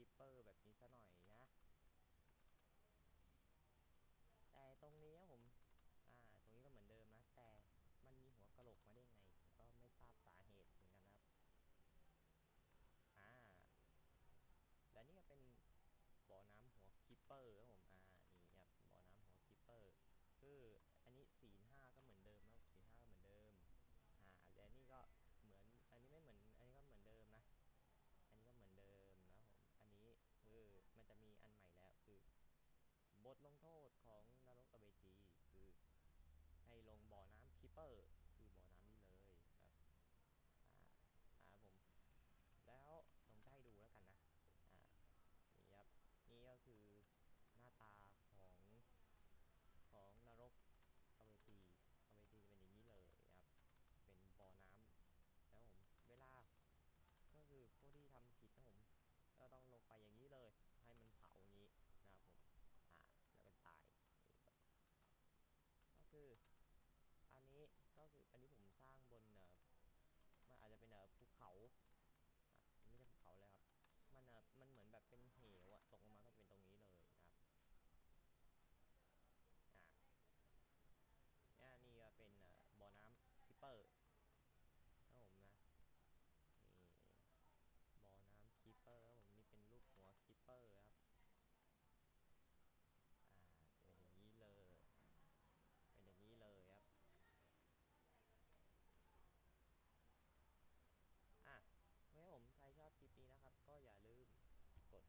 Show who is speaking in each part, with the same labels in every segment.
Speaker 1: คีเปอร์แบบนี้ซะ ลงโทษ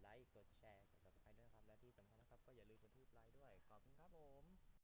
Speaker 1: like or share